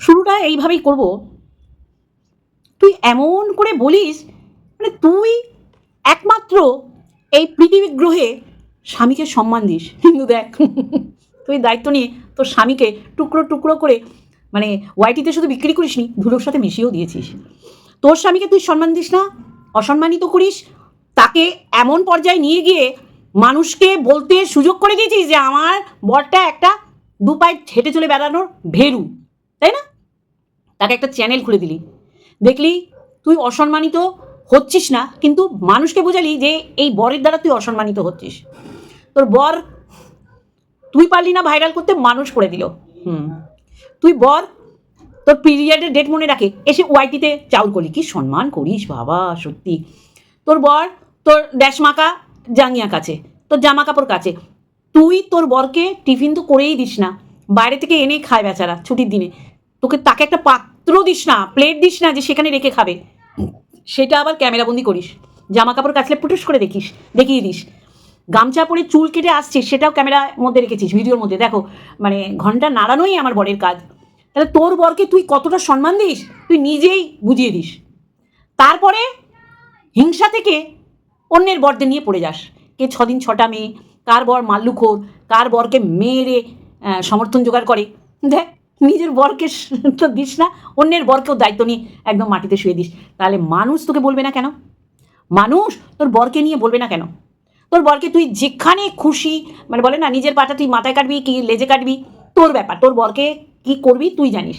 শুরুটা এইভাবেই করব। তুই এমন করে বলিস মানে তুই একমাত্র এই পৃথিবী গ্রহে স্বামীকে সম্মান দিস। কিন্তু দেখ, তুই দায়িত্ব নিয়ে তোর স্বামীকে টুকরো টুকরো করে মানে ওয়াইটিতে শুধু বিক্রি করিসনি, ধুলোর সাথে মিশিয়েও দিয়েছিস। তোর স্বামীকে তুই সম্মান দিস না, অসম্মানিত করিস, তাকে এমন পর্যায়ে নিয়ে গিয়ে মানুষকে বলতে সুযোগ করে দিয়েছিস যে আমার বরটা একটা দু পায়ে হেঁটে চলে বেড়ানোর ভেরু, তাই না? তাকে একটা চ্যানেল খুলে দিলি। দেখলি, তুই অসম্মানিত হচ্ছিস না, কিন্তু মানুষকে বোঝালি যে এই বরের দ্বারা তুই অসম্মানিত হচ্ছিস। তোর বর তুই পারলি না ভাইরাল করতে, মানুষ করে দিল। হুম। তুই বর, তোর পিরিয়ডের ডেট মনে রাখে, এসে ওয়াইটিতে চাউল করলি। কি সম্মান করিস বাবা, সত্যি। তোর বর, তোর ড্যাশ মাকা জাঙ্গিয়া কাছে, তোর জামা কাপড় কাছে। তুই তোর বরকে টিফিন তো করেই দিস না। বাইরে থেকে এনেই খায় বেচারা, ছুটির দিনে। তোকে তাকে একটা পাত্র দিস না প্লেট দিস না যে সেখানে রেখে খাবে। সেটা আবার ক্যামেরাবন্দি করিস। জামা কাপড় কাচলে পুটুস করে দেখিস, দেখিয়ে দিস। গামছা পরে চুল কেটে আসছিস সেটাও ক্যামেরার মধ্যে রেখেছিস ভিডিওর মধ্যে। দেখো মানে ঘণ্টা নাড়ানোই আমার বরের কাজ। তাহলে তোর বরকে তুই কতটা সম্মান দিস, তুই নিজেই বুঝিয়ে দিস। তারপরে হিংসা থেকে অন্যের বরদের নিয়ে পড়ে যাস। কে ছদিন ছটা মেয়ে, কার বর মাল্লুখোর, কার বরকে মেয়েরে সমর্থন জোগাড় করে। দেখ নিজের বরকে তো দিস না, অন্যের বরকেও দায়িত্ব নিয়ে একদম মাটিতে শুয়ে দিস। তাহলে মানুষ তোকে বলবে না কেন? মানুষ তোর বরকে নিয়ে বলবে না কেন? তোর বরকে তুই যেখানে খুশি মানে বলে না, নিজের পাটা তুই মাথায় কাটবি কি লেজে কাটবি, তোর ব্যাপার। তোর বরকে কি করবি তুই জানিস।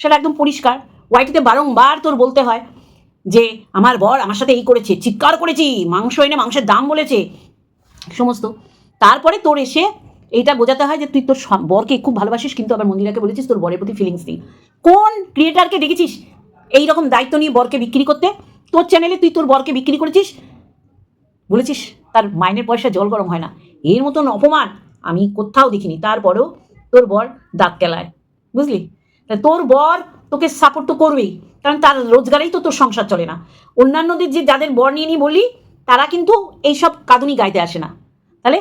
সেটা একদম পরিষ্কার। ওয়াইটিতে বারংবার তোর বলতে হয় যে, আমার বর আমার সাথে এই করেছে, চিৎকার করেছি, মাংস এনে মাংসের দাম বলেছে। সমস্ত। তারপরে তোর এসে এইটা বোঝাতে হয় যে তুই তোর বরকে খুব ভালোবাসিস, কিন্তু আবার মন্দিরাকে বলেছিস তোর বরের প্রতি ফিলিংস নেই। কোন ক্রিয়েটারকে দেখেছিস এই রকম দায়িত্ব নিয়ে বরকে বিক্রি করতে? তোর চ্যানেলে তুই তোর বরকে বিক্রি করেছিস? বলেছিস, তার মাইনের পয়সা জল গরম হয় না। এর মতন অপমান আমি কোথাও দেখিনি। তারপরেও তোর বর দাঁত কেলায়। বুঝলি? তোর বর তোকে সাপোর্ট তো করবেই। কারণ তার রোজগারেই তো তোর সংসার চলে না। অন্যান্যদের যে যাদের বর নিয়ে নি বলি, তারা কিন্তু এইসব কাঁদুনি গাইতে আসে না। তাহলে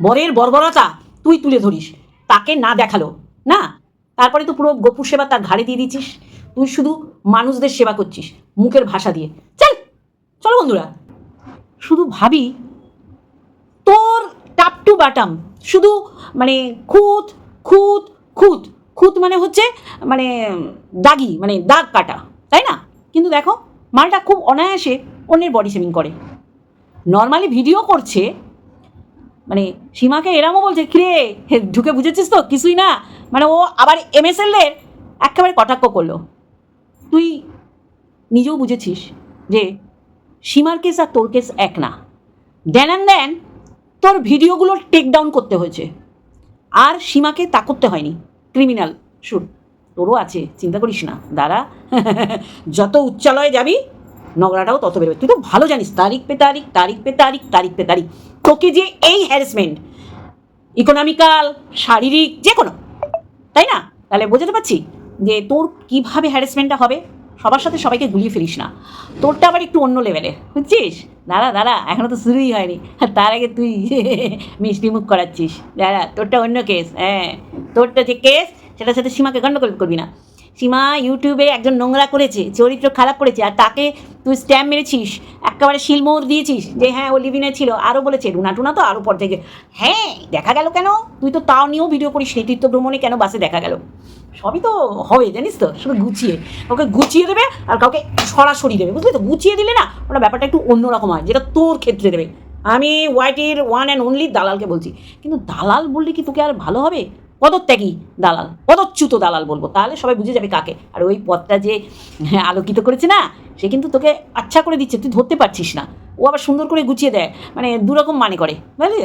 বরের বর্বরতা তুই তুলে ধরিস। তাকে না দেখাল, না? তারপরে তো পুরো গোপুর সেবা তার ঘাড়ে দিয়ে দিচ্ছিস। তুই শুধু মানুষদের সেবা করছিস, মুখের ভাষা দিয়ে। চল, চলো বন্ধুরা। শুধু ভাবি, তোর টাপ টু বাটাম শুধু মানে খুঁত খুঁত খুঁত। খুঁত মানে হচ্ছে মানে দাগি মানে দাগ কাটা, তাই না? কিন্তু দেখো, মালটা খুব অনায়াসে অন্যের বডি শেভিং করে। নর্মালি ভিডিও করছে মানে সীমাকে এরামও বলছে, কিরে ঢুকে বুঝেছিস তো? কিছুই না। মানে ও আবার এমএসএলের একেবারে কটাক্ষ করল। তুই নিজেও বুঝেছিস যে সীমার কেস আর তোর কেস এক না। দেন অ্যান্ড দেন তোর ভিডিওগুলো টেক ডাউন করতে হয়েছে। আর সীমাকে তা করতে হয়নি। ক্রিমিনাল শুট তোরও আছে, চিন্তা করিস না, দাঁড়া, যত উচ্চালয়ে যাবি নগরাটাও তত বেরোবে তুই তো ভালো জানিস, তারিখ পে তারিখ তারিখ পে তারিখ তারিখ পে তারিখ। তোকে যে এই হ্যারাসমেন্ট ইকোনমিক্যাল শারীরিক, যে কোনো, তাই না? তাহলে বোঝাতে পারছি যে তোর কীভাবে হ্যারাসমেন্টটা হবে? সবার সাথে সবাইকে গুলিয়ে ফেলিস না। তোরটা আবার একটু অন্য লেভেলে বুঝছিস? দাঁড়া দাঁড়া, এখনও তো শুরুই হয়নি। আর তার আগে তুই মিষ্টি মুখ করাচ্ছিস। দাঁড়া, তোরটা অন্য কেস হ্যাঁ। তোরটা যে কেস সেটার সাথে সীমাকে গণ্ডগোল করবি না। সীমা ইউটিউবে একজন নোংরা করেছে, চরিত্র খারাপ করেছে, আর তাকে তুই স্ট্যাম্প মেরেছিস, একেবারে শিলমোহর দিয়েছিস যে হ্যাঁ ও লিভিনে ছিল, আরও বলেছে, রুনা টুনা তো আরও পর থেকে হ্যাঁ দেখা গেল কেন? তুই তো তাও নিয়েও ভিডিও করিস নেতৃত্ব ভ্রমণে কেন বাসে দেখা গেল? সবই তো হবে জানিস তো শুধু গুছিয়ে, ওকে গুছিয়ে দেবে আর কাউকে সরাসরি দেবে, বুঝলি তো? গুছিয়ে দিলে না ওটা ব্যাপারটা একটু অন্যরকম হয়, যেটা তোর ক্ষেত্রে দেবে। আমি ওয়াইটির ওয়ান অ্যান্ড অনলি দালালকে বলছি, কিন্তু দালাল বললে কি তোকে আর ভালো হবে? পদত্যাগী দালাল, পদচ্যুত দালাল বলব। তাহলে সবাই বুঝে যাবে কাকে। আর ওই পথটা যে আলোকিত করেছে না, সে কিন্তু তোকে আচ্ছা করে দিচ্ছে, তুই ধরতে পারছিস না। ও আবার সুন্দর করে গুছিয়ে দেয় মানে দুরকম মানে করে, বুঝলি?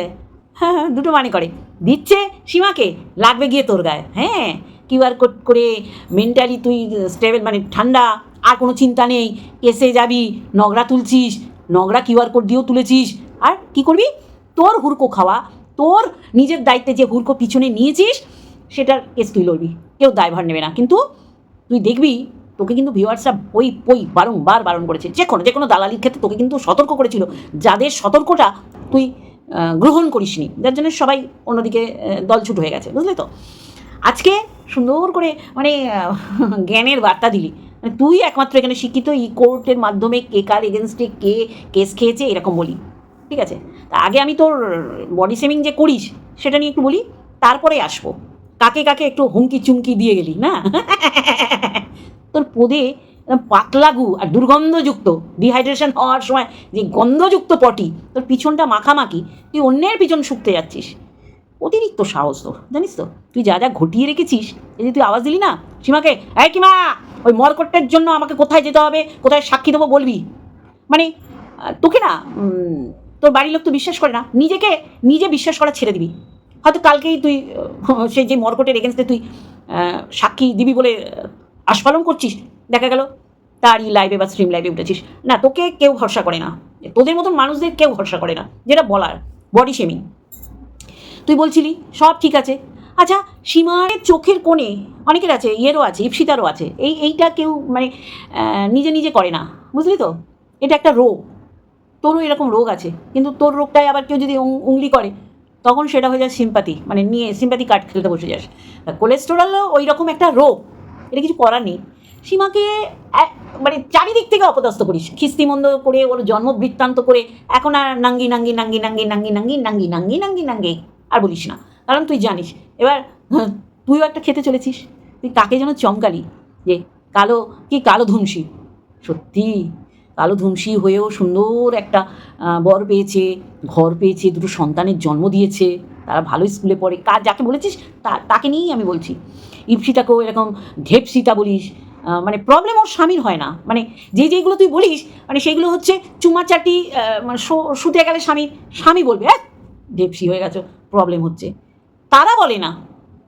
হ্যাঁ হ্যাঁ দুটো মানে করে। দিচ্ছে সীমাকে, লাগবে গিয়ে তোর গায়ে হ্যাঁ? কিউআর কোড করে মেন্টালি তুই স্টেবল মানে ঠান্ডা, আর কোনো চিন্তা নেই। কেসে যাবি নগরা তুলছিস নগরা কিউআর কোড দিয়েও তুলেছিস। আর কি করবি? তোর হুড়কো খাওয়া তোর নিজের দায়িত্বে যে হুড়কো পিছনে নিয়েছিস, সেটার কেস তুই লড়বি। কেউ দায়ভার নেবে না। কিন্তু তুই দেখবি, তোকে কিন্তু ভিউয়ার্সরা ওই ওই বারংবার বারণ করেছে। যে কোনো যে কোনো দালালির ক্ষেত্রে তোকে কিন্তু সতর্ক করেছিল। যাদের সতর্কটা তুই গ্রহণ করিসনি। যার জন্য সবাই অন্যদিকে দলছুট হয়ে গেছে। বুঝলি তো? আজকে সুন্দর করে মানে জ্ঞানের বার্তা দিলি। মানে তুই একমাত্র এখানে শিক্ষিত। ই কোর্টের মাধ্যমে কে কার এগেনস্টে কে কেস খেয়েছে, এরকম বলি। ঠিক আছে? আগে আমি তোর বডি শেমিং যে করিস, সেটা নিয়ে একটু বলি, তারপরে আসব। কাকে কাকে একটু হুমকি চুমকি দিয়ে গেলি, না? তোর পদে একদম পাতলা গু আর দুর্গন্ধযুক্ত ডিহাইড্রেশন হওয়ার সময় যে গন্ধযুক্ত পটি, তোর পিছনটা মাখামাখি, তুই অন্যের পিছন শুকতে যাচ্ছিস। অতিরিক্ত সাহস তো জানিস তো? তুই যা যা ঘটিয়ে রেখেছিস, এই যে তুই আওয়াজ দিলি না? সীমাকে, এই কিমা ওই মরকট্টের জন্য আমাকে কোথায় যেতে হবে? কোথায় সাক্ষী দেবো বলবি? মানে তোকে না তোর বাড়ির লোক তো বিশ্বাস করে না, নিজেকে, নিজে বিশ্বাস করা ছেড়ে দিবি। হয়তো কালকেই তুই সেই যে মরকটের এগেনস্টে তুই সাক্ষী দিবি বলে আস্ফালন করছিস, দেখা গেল তারই লাইভে বা স্ট্রিম লাইভে উঠেছিস। না, তোকে কেউ ভরসা করে না। তোদের মতন মানুষদের কেউ ভরসা করে না, যেটা বলার বডি শেমিং তুই বলছিলি, সব ঠিক আছে। আচ্ছা সীমার চোখের কোণে অনেকের আছে, ইয়েরও আছে, ইপসিতারও আছে। এই, এইটা কেউ মানে নিজে নিজে করে না, বুঝলি তো? এটা একটা রোগ। তোরও এরকম রোগ আছে, কিন্তু তোর রোগটায় আবার কেউ যদি উংলি করে, তখন সেটা হয়ে যায় সিম্পাতি মানে নিয়ে সিম্পাতি কার্ড খেলতে বসে যাস। কোলেস্টেরলও ওই রকম একটা রোগ, এটা কিছু করার নেই। সীমাকে মানে চারিদিক থেকে অপদস্থ করিস, খিস্তিমন্দ করে ওর জন্ম বৃত্তান্ত করে, এখন আর নাঙ্গি নাঙ্গি নাঙ্গি নাঙ্গি নাঙ্গি নাঙ্গি নাঙ্গি নাঙ্গি নাঙ্গি নাঙ্গি, আর বলিস না। কারণ তুই জানিস, এবার তুইও একটা খেতে চলেছিস, তুই কাকে যেন চমকালি যে কালো কি কালো ধুমসি? সত্যি। কালো ধুমসি হয়েও সুন্দর একটা বর পেয়েছে, ঘর পেয়েছে, দুটো সন্তানের জন্ম দিয়েছে, তারা ভালো স্কুলে পড়ে। কার যাকে বলেছিস, তা, তাকে নিয়েই আমি বলছি। ইপসিটাকেও এরকম ঢেপসিটা বলিস মানে প্রবলেম ওর স্বামীর হয় না। মানে যে যেগুলো তুই বলিস মানে সেগুলো হচ্ছে চুমাচাটি মানে শুতে গেলে স্বামী স্বামী বলবে হ্যাঁ ঢেপসি হয়ে গেছে প্রবলেম হচ্ছে। তারা বলে না,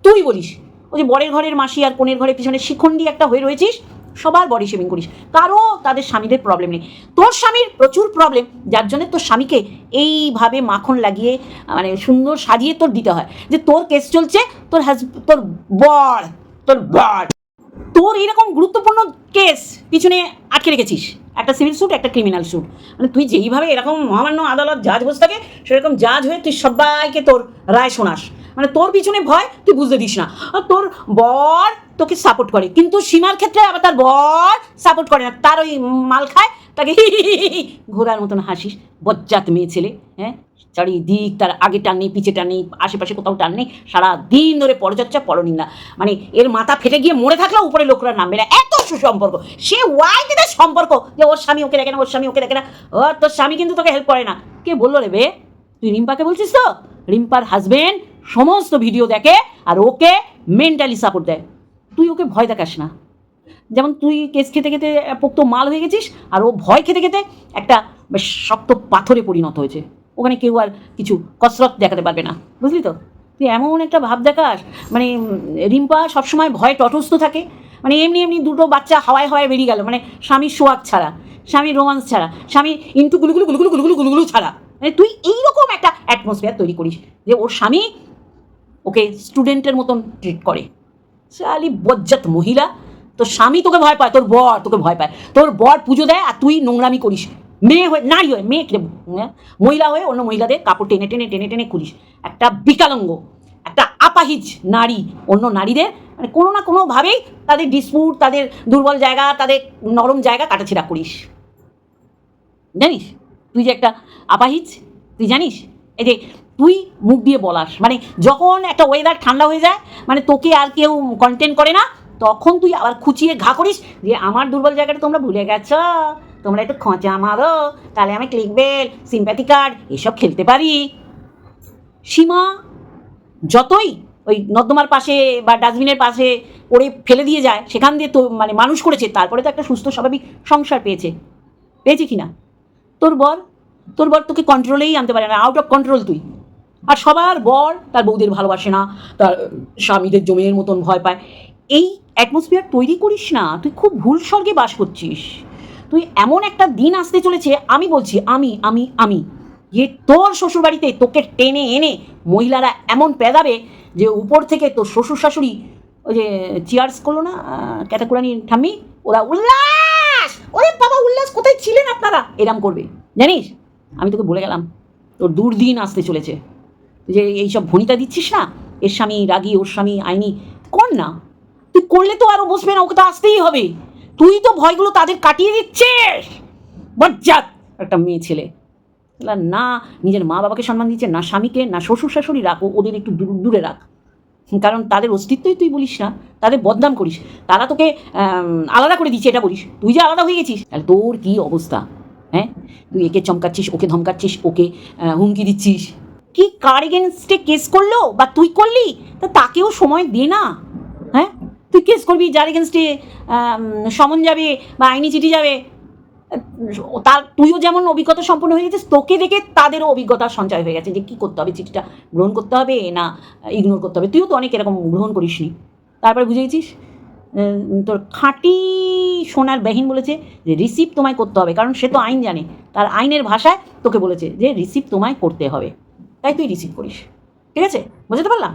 তুই বলিস। ওই যে বরের ঘরের মাসি আর কোনের ঘরের পিছনে শিখণ্ডী একটা হয়ে রয়েছিস সবার বডি শেভিং করিস। কারও তাদের স্বামীদের প্রবলেম নেই। তোর স্বামীর প্রচুর প্রবলেম যার জন্য তোর স্বামীকে এইভাবে মাখন লাগিয়ে মানে সুন্দর সাজিয়ে তোর দিতে হয়। যে তোর কেস চলছে, তোর হাজ তোর বর তোর বর তোর এরকম গুরুত্বপূর্ণ কেস পিছনে আটকে রেখেছিস। একটা সিভিল স্যুট একটা ক্রিমিনাল স্যুট মানে তুই যেইভাবে এরকম মহামান্য আদালত জাজ বসে থাকে, সেরকম জাজ হয়ে তুই সবাইকে তোর রায় শোনাস। মানে তোর পিছনে ভয়, তুই বুঝতে দিস না। আর তোর বর তোকে সাপোর্ট করে। কিন্তু সীমার ক্ষেত্রে আবার তার বর সাপোর্ট করে না। তার ওই মাল খায়, তাকে ঘোরার মতন হাসিস। বজ্জাত মেয়ে ছেলে হ্যাঁ? চারিদিক তার আগে টান নেই পিছে আশেপাশে কোথাও টান নেই। সারা দিন ধরে পরচর্চা, পরনিন্দা। মানে এর মাথা ফেটে গিয়ে মরে থাকলেও উপরে লোকরা নামবে না। এত সুসম্পর্ক। সে ওয়াই ওয়াইদের সম্পর্ক? যে ওর স্বামী ওকে দেখে না, ওর স্বামী ওকে দেখে না। ও তোর স্বামী কিন্তু তোকে হেল্প করে না। কে বলল রে বে? তুই রিম্পাকে বলছিস তো? রিম্পার হাজবেন্ড সমস্ত ভিডিও দেখে আর ওকে মেন্টালি সাপোর্ট দেয়। তুই ওকে ভয় দেখাস না। যেমন তুই কেস খেতে খেতে পোক্ত মাল হয়ে গেছিস আর ও ভয় খেতে খেতে একটা বেশ শক্ত পাথরে পরিণত হয়েছে। ওখানে কেউ আর কিছু কসরত দেখাতে পারবে না। বুঝলি তো? তুই এমন একটা ভাব দেখাস মানে রিম্পা সবসময় ভয় তটস্থ থাকে। মানে এমনি এমনি দুটো বাচ্চা হাওয়ায় হাওয়ায় বেরিয়ে গেল। মানে স্বামীর সোয়াগ ছাড়া স্বামীর রোমান্স ছাড়া, স্বামী ইন্টু গুলুগুলু গুলুগুলু গুলুগুলু গুলুগুলু ছাড়া। মানে তুই এইরকম একটা অ্যাটমসফিয়ার তৈরি করিস যে ওর স্বামী ওকে স্টুডেন্টের মতন ট্রিট করে। শালি বজ্জাত মহিলা, তোর স্বামী তোকে ভয় পায়, তোর বর তোকে ভয় পায়। তোর বর পুজো দেয় আর তুই নোংরামি করিস। মেয়ে হয়ে, নারী হয়ে, মেয়ে হ্যাঁ? মহিলা হয়ে অন্য মহিলাদের কাপড় টেনে টেনে টেনে টেনে খুলিস। একটা বিকালঙ্গ, একটা আপাহিজ নারী, অন্য নারীদের মানে কোনো না কোনোভাবেই তাদের ডিসপুট তাদের দুর্বল জায়গা, তাদের নরম জায়গা কাটাছেড়া করিস। জানিস? তুই যে একটা আপাহিজ, তুই জানিস? এই যে তুই মুখ দিয়ে বলাস মানে যখন একটা ওয়েদার ঠান্ডা হয়ে যায় মানে তোকে আর কেউ কন্টেন্ট করে না, তখন তুই আবার খুঁচিয়ে ঘা করিস যে আমার দুর্বল জায়গাটা তোমরা ভুলে গেছো। তোমরা একটু খোঁচা মারো, তাহলে আমি ক্লিকবেল সিম্প্যাথি কার্ড এসব খেলতে পারি। সীমা যতই ওই নর্দমার পাশে বা ডাস্টবিনের পাশে পড়ে ফেলে দিয়ে যায়, সেখান দিয়ে তো মানে মানুষ করেছে, তারপরে তো একটা সুস্থ স্বাভাবিক সংসার পেয়েছে। পেয়েছে কি না তোর বর তোর বর তোকে কন্ট্রোলেই আনতে পারে না আউট অফ কন্ট্রোল তুই। আর সবার বর তার বউদের ভালোবাসে না, তার স্বামীদের জমির মতন ভয় পায়। এই অ্যাটমসফিয়ার তৈরি করিস না, তুই খুব ভুল স্বর্গে বাস করছিস। তুই এমন একটা দিন আসতে চলেছে, আমি বলছি, আমি আমি আমি। যে তোর শ্বশুরবাড়িতে তোকে টেনে এনে মহিলারা এমন পেদাবে যে উপর থেকে তোর শ্বশুর শাশুড়ি ওই যে চিয়ার্স করল না ক্যাটাকুরানি ঠাম্মি, ওরা উল্লাস! ওরে বাবা, উল্লাস, কোথায় ছিলেন আপনারা? এরম করবে। জানিস? আমি তোকে বলে গেলাম, তোর দুর্দিন আসতে চলেছে। যে এইসব ভনিতা দিচ্ছিস না? এর স্বামী রাগী, ওর স্বামী আইনি, কর না। তুই করলে তো আরও বসবে না, ওকে তো আসতেই হবে। তুই তো ভয়গুলো তাদের কাটিয়ে দিচ্ছিস। বজ্জাত একটা মেয়ে ছেলে। না, নিজের মা বাবাকে সম্মান দিচ্ছে, না স্বামীকে, না শ্বশুর শাশুড়ি রাখ ওদের একটু দূর- দূরে রাখ কারণ তাদের অস্তিত্বই তুই বলিস না, তাদের বদনাম করিস। তারা তোকে আলাদা করে দিচ্ছে, এটা বলিস। তুই যে আলাদা হয়ে গেছিস, তাহলে তোর কি অবস্থা? হ্যাঁ? তুই একে চমকাচ্ছিস, ওকে ধমকাচ্ছিস, ওকে হুমকি দিচ্ছিস। কি কার এগেনস্টে কেস করল? বা তুই করলি? তা তাকেও সময় দে না। হ্যাঁ? তুই কেস করবি, যার এগেনস্টে সমন যাবে বা আইনি চিঠি যাবে। তার, তুইও যেমন অভিজ্ঞতা সম্পন্ন হয়ে গেছিস, তোকে দেখে তাদেরও অভিজ্ঞতা সঞ্চয় হয়ে গেছে যে কী করতে হবে, চিঠিটা গ্রহণ করতে হবে না ইগনোর করতে হবে। তুইও তো অনেক এরকম গ্রহণ করিসনি। তারপরে বুঝে গেছিস? তোর খাঁটি সোনার বেহিন বলেছে যে রিসিভ তোমায় করতে হবে, কারণ সে তো আইন জানে। তার আইনের ভাষায় তোকে বলেছে যে রিসিভ তোমায় করতে হবে। তাই তুই রিসিভ করিস। ঠিক আছে? বুঝতে পারলাম?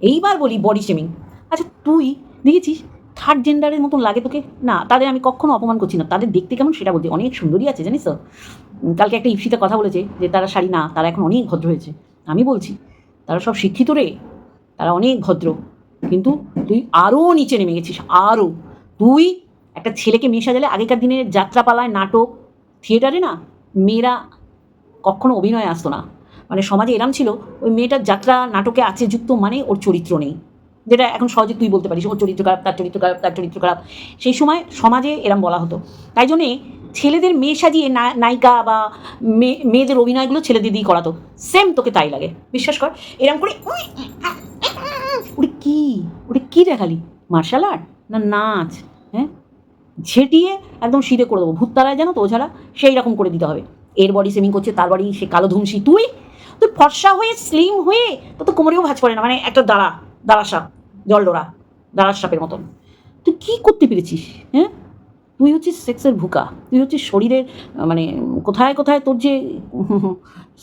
এইবার বলি বডি শেমিং আচ্ছা তুই দেখেছিস থার্ড জেন্ডারের মতন লাগে তোকে? না, তাদের আমি কখনো অপমান করছি না। তাদের দেখতে কেমন সেটা বলছি। অনেক সুন্দরী আছে, জানিস তো? কালকে একটা ইপসিতে কথা বলেছে যে তারা শাড়ি না, তারা এখন অনেক ভদ্র হয়েছে। আমি বলছি, তারা সব শিক্ষিত রে? তারা অনেক ভদ্র। কিন্তু তুই আরও নিচে নেমে গেছিস আরও তুই একটা ছেলেকে মেয়ে সাজালে আগেকার দিনে যাত্রাপালায় নাটক, থিয়েটারে না মেয়েরা কখনো অভিনয়ে আসতো না। মানে সমাজে এরম ছিল, ওই মেয়েটার যাত্রা নাটকে আছে যুক্ত মানে ওর চরিত্র নেই। যেটা এখন সহজে তুই বলতে পারিস, ওর চরিত্র খারাপ, তার চরিত্র খারাপ, তার চরিত্র খারাপ। সেই সময় সমাজে এরম বলা হতো। তাই জন্যে ছেলেদের মেয়ে সাজিয়ে নায়িকা বা মেয়ে, মেয়েদের অভিনয়গুলো ছেলেদের দিয়ে করাতো। সেম তোকে তাই লাগে, বিশ্বাস কর। এরম করে ওটা কি? ওটা কি দেখালি মার্শাল আর্ট না নাচ? হ্যাঁ? ঝেটিয়ে একদম সিঁড়ে করে দেবো। ভূততারায় জানো তো ওঝাড়া সেই রকম করে দিতে হবে। এর বডি সেভিং করছে, তার বডি সে কালো ধুমসি। তুই? তুই ফর্সা হয়ে স্লিম হয়ে তো তো কোমরেও ভাজ পড়ে না। মানে একটা দাঁড়া দাঁড়া সাপ জলডোরা দাঁড়ার সাপের মতন। তুই কী করতে পেরেছিস? হ্যাঁ? তুই হচ্ছিস সেক্সের ভুকা। তুই হচ্ছিস শরীরের মানে কোথায় কোথায় তোর যে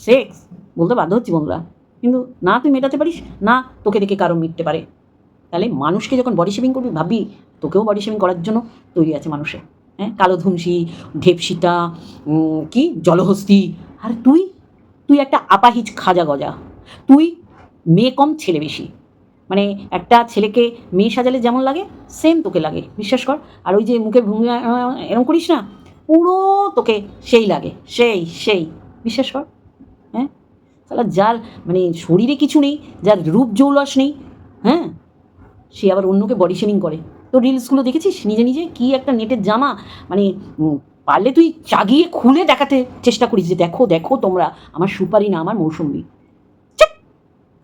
সেক্স বলতে বাধ্য হচ্ছি বন্ধুরা। কিন্তু না তুই মেটাতে পারিস, না তোকে দেখে কারও মিটতে পারে। তাহলে মানুষকে যখন বডি শেভিং করবি ভাবি তোকেও বডি শেভিং করার জন্য তৈরি আছে মানুষের হ্যাঁ? কালো ধুমসি, ঢেপসিটা কি? জলহস্তি। আর তুই তুই একটা আপাহিজ খাজা গজা। তুই মেয়ে কম, ছেলে বেশি। মানে একটা ছেলেকে মেয়ে সাজালে যেমন লাগে সেম তোকে লাগে। বিশ্বাস কর? আর ওই যে মুখের ভূমি এরকম করিস না, পুরো তোকে সেই লাগে। সেই সেই। বিশ্বাস কর? তাহলে যার মানে শরীরে কিছু নেই, যার রূপ জৌলস নেই হ্যাঁ? সে আবার অন্যকে বডি শেমিং করে। তো রিলসগুলো দেখেছিস? নিজে নিজে কি একটা নেটের জামা মানে পারলে তুই চাগিয়ে খুলে দেখাতে চেষ্টা করিস যে দেখো দেখো তোমরা, আমার সুপারি না, আমার মৌসুম্বি ছিঃ!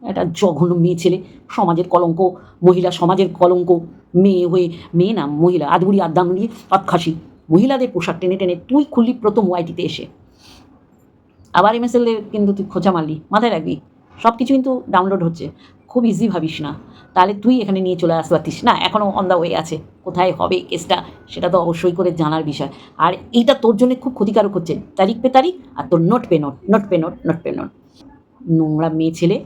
একটা জঘন্য মেয়ে ছেলে, সমাজের কলঙ্ক, মহিলা সমাজের কলঙ্ক, মেয়ে হয়ে, মেয়ে না, মহিলা আদবুড়ি আদাম আতখাসি মহিলাদের পোশাক টেনে টেনে তুই খুললি প্রথম ওয়াইটিতে এসে। আবার এমএসএলের কিন্তু তুই খোঁচা মারলি, মাথায় রাখবি। সব কিছু কিন্তু ডাউনলোড হচ্ছে। খুব ইজি ভাবিস না। তাহলে তুই এখানে নিয়ে চলে আসতে পারতিস। না এখনও অন দ্য ওয়ে আছে। কোথায় হবে কেসটা সেটা তো অবশ্যই করে জানার বিষয়। আর এইটা তোর জন্য খুব ক্ষতিকারক হচ্ছে। তারিখ পে তারিখ আর তোর নোট পে নোট নোট পে নোট নোট পে নোট নোংরা মেয়ে ছেলে,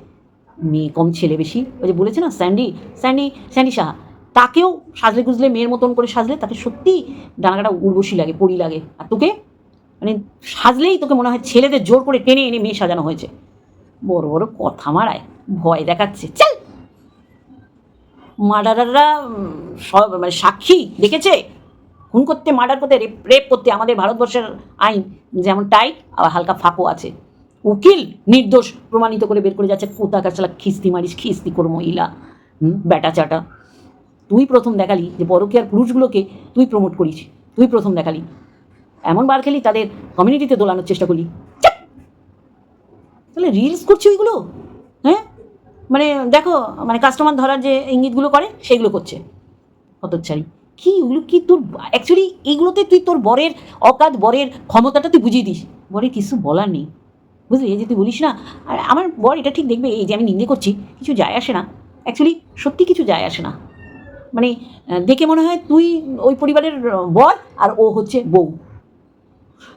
মেয়ে কম ছেলে বেশি। ওই যে বলেছে না, স্যান্ডি স্যান্ডি স্যান্ডি সাহা। তাকেও সাজলে গুজলে মেয়ের মতন করে সাজলে তাকে সত্যি ডানাকাটা উর্বশী লাগে, পরি লাগে। আর তোকে মানে সাজলেই তোকে মনে হয় ছেলেদের জোর করে টেনে এনে মেয়ে সাজানো হয়েছে। বড় বড় কথা মারায়, ভয় দেখাচ্ছে। চল মার্ডাররা সব মানে সাক্ষী দেখেছে? খুন করতে, মার্ডার করতে, রেপ রেপ করতে আমাদের ভারতবর্ষের আইন যেমন টাইট, আবার হালকা ফাঁকও আছে। উকিল নির্দোষ প্রমাণিত করে বের করে যাচ্ছে কোথাকার চালা খিস্তি মারিস, খিস্তি কর মহিলা ব্যাটা চাটা তুই প্রথম দেখালি যে পরকীয়ার পুরুষগুলোকে তুই প্রমোট করিস। তুই প্রথম দেখালি। এমন বার খেলি তাদের কমিউনিটিতে দোলানোর চেষ্টা করি তাহলে রিলস করছি ওইগুলো? হ্যাঁ? মানে দেখো মানে কাস্টমার ধরার যে ইঙ্গিতগুলো করে, সেগুলো করছে। হতচ্ছাড়ি। কি ওগুলো, কি তোর অ্যাকচুয়ালি এইগুলোতে তুই তোর বরের অকাত বরের ক্ষমতাটা তুই বুঝিয়ে দিস। বরের কিছু বলার নেই। বুঝলি? এই যে তুই বলিস না, আর আমার বর এটা ঠিক দেখবে, এই যে আমি নিন্দে করছি, কিছু যায় আসে না। অ্যাকচুয়ালি সত্যি কিছু যায় আসে না। মানে দেখে মনে হয় তুই ওই পরিবারের বর, আর ও হচ্ছে বউ।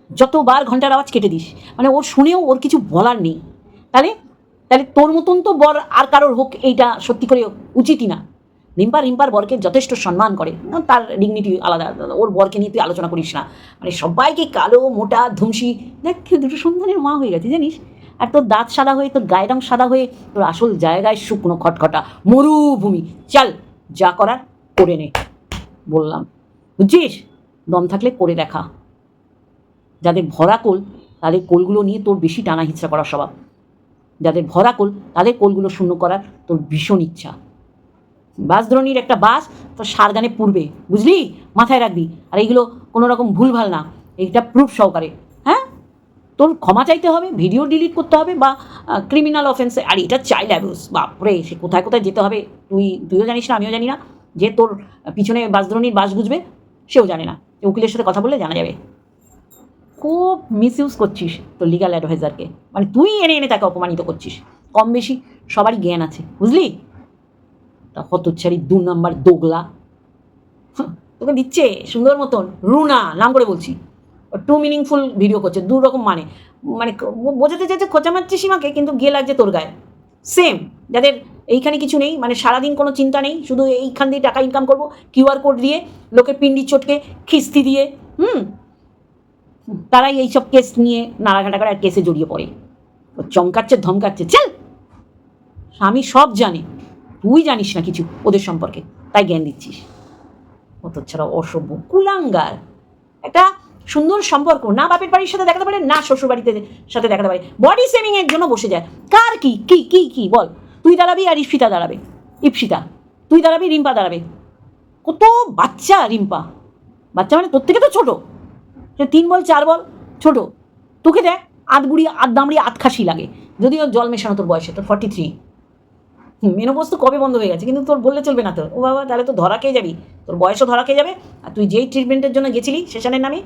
যতবার ঘণ্টার আওয়াজ কেটে দিস মানে ওর শুনেও ওর কিছু বলার নেই। তাহলে তাহলে তোর মতন তো বর আর কারোর হোক এইটা সত্যি করে উচিতই না। রিম্পা রিম্পার বরকে যথেষ্ট সম্মান করে। তার ডিগনিটি আলাদা, ওর বরকে নিয়ে তুই আলোচনা করিস না। মানে সবাইকে কালো, মোটা, ধুমসি, দেখ, দুটো সন্তানের মা হয়ে গেছে, জানিস? আর তোর দাঁত সাদা হয়ে, তোর গায়ের রং সাদা হয়ে, তোর আসল জায়গায় শুকনো খটখটা, মরুভূমি। চল, যা করার করে নে, বললাম। বুঝছিস? দম থাকলে করে দেখা। যাদের ভরা কোল, তাদের কোলগুলো নিয়ে তোর বেশি টানা হিচড়া করার স্বভাব। যাদের ভরা কোল, তাদের কোলগুলো শূন্য করার তোর ভীষণ ইচ্ছা। বাসদ্রোণীর একটা বাস তোর সারগানে পূর্বে বুঝলি? মাথায় রাখবি। আর এইগুলো কোনো রকম ভুলভাল না, এইটা প্রুফ সহকারে। হ্যাঁ? তোর ক্ষমা চাইতে হবে ভিডিও ডিলিট করতে হবে বা ক্রিমিনাল অফেন্সে আর এটা চাইল্ড অ্যাবিউস বাপরে, সে কোথায় কোথায় যেতে হবে? তুই, তুইও জানিস না, আমিও জানি না। যে তোর পিছনে বাসদ্রোণীর বাস বুঝবে সেও জানে না। উকিলের সাথে কথা বললে জানা যাবে। খুব মিস ইউজ করছিস তোর লিগাল অ্যাডভাইজারকে মানে তুই এনে এনে তাকে অপমানিত করছিস। কম বেশি সবারই জ্ঞান আছে, বুঝলি? তা হতচ্ছাড়ি দু নাম্বার দোগলা। তোকে দিচ্ছে সুন্দর মতন। রুনা, নাম করে বলছি। টু মিনিংফুল ভিডিও করছে, দু রকম মানে। মানে বোঝাতে চাইছে খোঁচা মারছে সীমাকে, কিন্তু গিয়ে লাগছে তোর গায়ে। সেম যাদের এইখানে কিছু নেই মানে সারাদিন কোনো চিন্তা নেই, শুধু এইখান দিয়ে টাকা ইনকাম করব কিউআর কোড দিয়ে, লোকের পিন্ডি চটকে খিস্তি দিয়ে, হুম? তারাই এইসব কেস নিয়ে নাড়াঘাটা করে আর কেসে জড়িয়ে পড়ে। ও চমকাচ্ছে, ধমকাচ্ছে চল স্বামী সব জানে। তুই জানিস না কিছু ওদের সম্পর্কে। তাই জ্ঞান দিচ্ছিস। অত ছাড়া অসভ্য, কুলাঙ্গার। একটা সুন্দর সম্পর্ক। না বাপের বাড়ির সাথে দেখাতে পারে, না শ্বশুর বাড়িতে সাথে দেখাতে পারে। বডি সেভিং এর জন্য বসে যায়। কার কি? কি কি কি? বল। তুই দাঁড়াবি আর ইপসিতা দাঁড়াবে। ইপসিতা। তুই দাঁড়াবি, রিম্পা দাঁড়াবে। কত বাচ্চা, রিম্পা। বাচ্চা মানে তোর থেকে তো ছোটো। তিন বল চার বল ছোট। তোকে দেখ আধ বুড়ি আধ দামড়ি আধ খাসি লাগে। যদিও জল মেশানো তোর বয়সে তোর ফর্টি থ্রি মেনোপোজ তো কবে বন্ধ হয়ে গেছে? কিন্তু তোর বললে চলবে না তোর ও বাবা তাহলে তো ধরা খেয়ে যাবি। তোর বয়সও ধরা খেয়ে যাবে। আর তুই যেই ট্রিটমেন্টের জন্য গেছিলি সেশনের নামে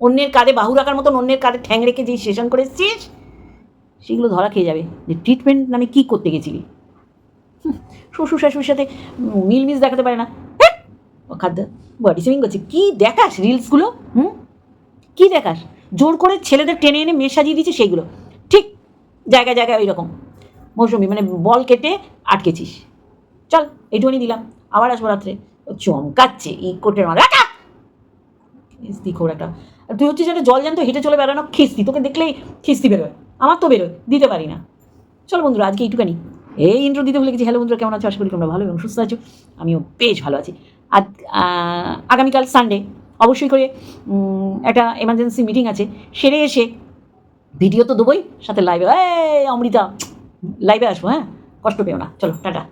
অন্যের কাঁধে বাহু রাখার মতন অন্যের কাঁধে ঠ্যাং রেখে যেই সেশন করে এসছিস সেগুলো ধরা খেয়ে যাবে। যে ট্রিটমেন্ট নামে কী করতে গেছিলি? শ্বশুর শাশুড়ির সাথে মিলমিস দেখাতে পারে না। হ্যাঁ, ও খাদ্য বডি সেভিং করছে। কী দেখাস রিলসগুলো হুম? কী দেখাস? জোর করে ছেলেদের টেনে এনে মেয়ে সাজিয়ে দিচ্ছে সেইগুলো। ঠিক জায়গায় জায়গায় ওই রকম মৌসুমি মানে বল কেটে আটকেছিস। চল এইটুকুনি দিলাম। আবার আসব রাত্রে। চমকাচ্ছে এই কোটের মারা খিস্তি খোর একটা। তুই হচ্ছে যেটা জল জানতো হেঁটে চলে বেড়ানো খিস্তি। তোকে দেখলেই খিস্তি বেরোয়। আমার তো বেরোয় দিতে পারি না। চলো বন্ধুরা আজকে এইটুখানি এই ইন্ট্রো দিতে ভুলে গেছি। হ্যালো বন্ধুরা কেমন আছো? আশা করি তোমরা ভালো এবং সুস্থ আছো। আমিও বেশ ভালো আছি। আহ, আগামীকাল সানডে অবশ্যই করে একটা এমার্জেন্সি মিটিং আছে। সেরে এসে ভিডিও তো দেবোই, সাথে লাইভে এই, অমৃতা লাইভে আসব হ্যাঁ? কষ্ট পেও না, চলো, টাটা।